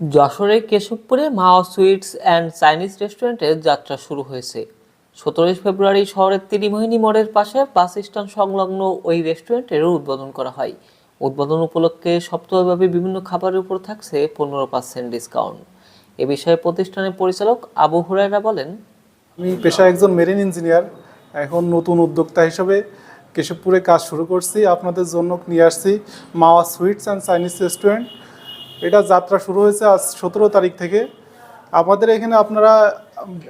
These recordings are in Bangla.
যশোরের কেশবপুরে মাও সুইটস অ্যান্ড চাইনিজ রেস্টুরেন্টের যাত্রা শুরু হয়েছে। সতেরোই ফেব্রুয়ারি শহরের ত্রিমোহিনী মোড়ের পাশে বাস স্ট্যান্ড সংলগ্ন ওই রেস্টুরেন্টের উদ্বোধন করা হয়। উদ্বোধন উপলক্ষে সপ্তাহব্যাপী বিভিন্ন খাবারের উপর থাকছে পনেরো পার্সেন্ট ডিসকাউন্ট এ বিষয়ে প্রতিষ্ঠানের পরিচালক আবু হুরায়রা বলেন, আমি পেশা একজন মেরিন ইঞ্জিনিয়ার এখন নতুন উদ্যোক্তা হিসেবে কেশবপুরে কাজ শুরু করছি। আপনাদের জন্য নিয়ে আসছি Mawa sweets and Chinese restaurant. এটা যাত্রা শুরু হয়েছে আজ সতেরো তারিখ থেকে। আমাদের এখানে আপনারা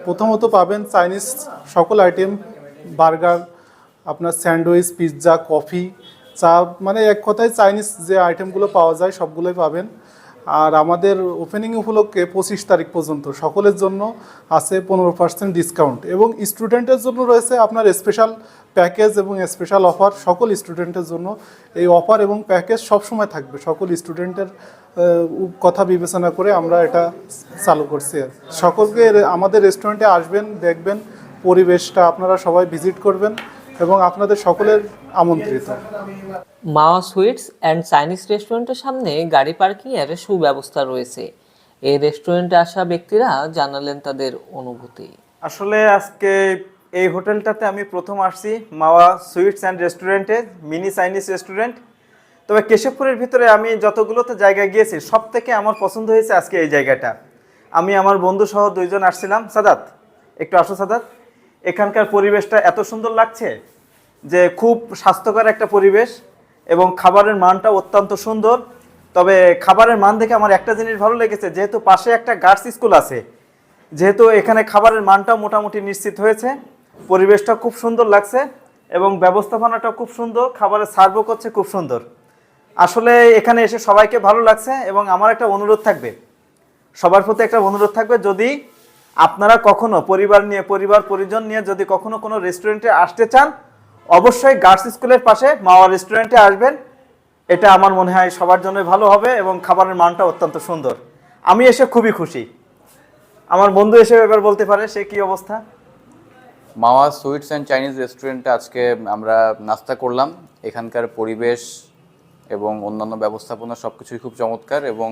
প্রথমত পাবেন চাইনিজ সকল আইটেম, বার্গার, আপনার স্যান্ডউইচ, পিৎজা, কফি, চা মানে এক কথায় চাইনিজ যে আইটেমগুলো পাওয়া যায় সবগুলোই পাবেন। আর আমাদের ওপেনিং উপলক্ষে পঁচিশ তারিখ পর্যন্ত সকলের জন্য আছে পনেরো পার্সেন্ট ডিসকাউন্ট এবং স্টুডেন্টের জন্য রয়েছে আপনার স্পেশাল প্যাকেজ এবং স্পেশাল অফার সকল স্টুডেন্টের জন্য। এই অফার এবং প্যাকেজ সবসময় থাকবে, সকল স্টুডেন্টের কথা বিবেচনা করে আমরা এটা চালু করছি আর। সকলকে আমাদের রেস্টুরেন্টে আসবেন, দেখবেন, পরিবেশটা আপনারা সবাই ভিজিট করবেন। এবং আপনাদের সকলের আমন্ত্রিত। মাওয়া সুইটস অ্যান্ড চাইনিজ রেস্টুরেন্টের সামনে গাড়ি পার্কিংয়ের সুব্যবস্থা রয়েছে। এই রেস্টুরেন্টে আসা ব্যক্তিরা জানালেন তাদের অনুভূতি। আসলে আজকে এই হোটেলটাতে আমি প্রথম আসছি মাওয়া সুইটস অ্যান্ড রেস্টুরেন্টে মিনি চাইনিজ রেস্টুরেন্ট। তবে কেশবপুরের ভিতরে আমি যতগুলোতে জায়গায় গিয়েছি সব থেকে আমার পছন্দ হয়েছে আজকে এই জায়গাটা। আমি আমার বন্ধু সহ দুইজন আসছিলাম। সাদাত একটু আসো সাদাত। এখানকার পরিবেশটা এত সুন্দর লাগছে যে খুব স্বাস্থ্যকর একটা পরিবেশ এবং খাবারের মানটা অত্যন্ত সুন্দর। তবে খাবারের মান দেখে আমার একটা জিনিস ভালো লেগেছে, যেহেতু পাশে একটা গার্লস স্কুল আছে, যেহেতু এখানে খাবারের মানটা মোটামুটি নিশ্চিত হয়েছে, পরিবেশটা খুব সুন্দর লাগছে এবং ব্যবস্থাপনাটা খুব সুন্দর, খাবারের সার্ভও করছে খুব সুন্দর। আসলে এখানে এসে সবাইকে ভালো লাগছে এবং আমার একটা অনুরোধ থাকবে, সবার প্রতি একটা অনুরোধ থাকবে, যদি আপনারা কখনো পরিবার নিয়ে, পরিবার পরিজন নিয়ে যদি কখনো কোনো রেস্টুরেন্টে আসতে চান, অবশ্যই গার্লস স্কুলের পাশে মাওয়া রেস্টুরেন্টে আসবেন। এটা আমার মনে হয় সবার জন্য ভালো হবে এবং খাবারের মানটা অত্যন্ত সুন্দর। আমি এসে খুবই খুশি। আমার বন্ধু এসে এবার বলতে পারে সে কি অবস্থা। মাওয়া সুইটস অ্যান্ড চাইনিজ রেস্টুরেন্টে আজকে আমরা নাস্তা করলাম। এখানকার পরিবেশ এবং অন্যান্য ব্যবস্থাপনা সব কিছুই খুব চমৎকার এবং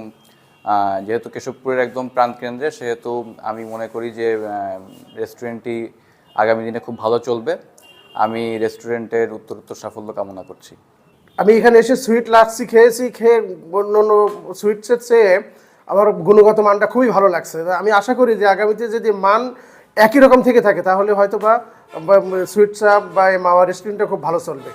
যেহেতু কেশবপুরের একদম প্রাণকেন্দ্রে সেহেতু আমি মনে করি যে রেস্টুরেন্টটি আগামী দিনে খুব ভালো চলবে। আমি রেস্টুরেন্টের উত্তরোত্তর সাফল্য কামনা করছি। আমি এখানে এসে সুইট লাচ্ছি খেয়েছি খেয়ে অন্য অন্য সুইটসের চেয়ে আমার গুণগত মানটা খুবই ভালো লাগছে। আমি আশা করি যে আগামীতে যদি মান একই রকম থেকে থাকে তাহলে হয়তো বা সুইট চাপ বা এই মাওয়া রেস্টুরেন্টটা খুব ভালো চলবে।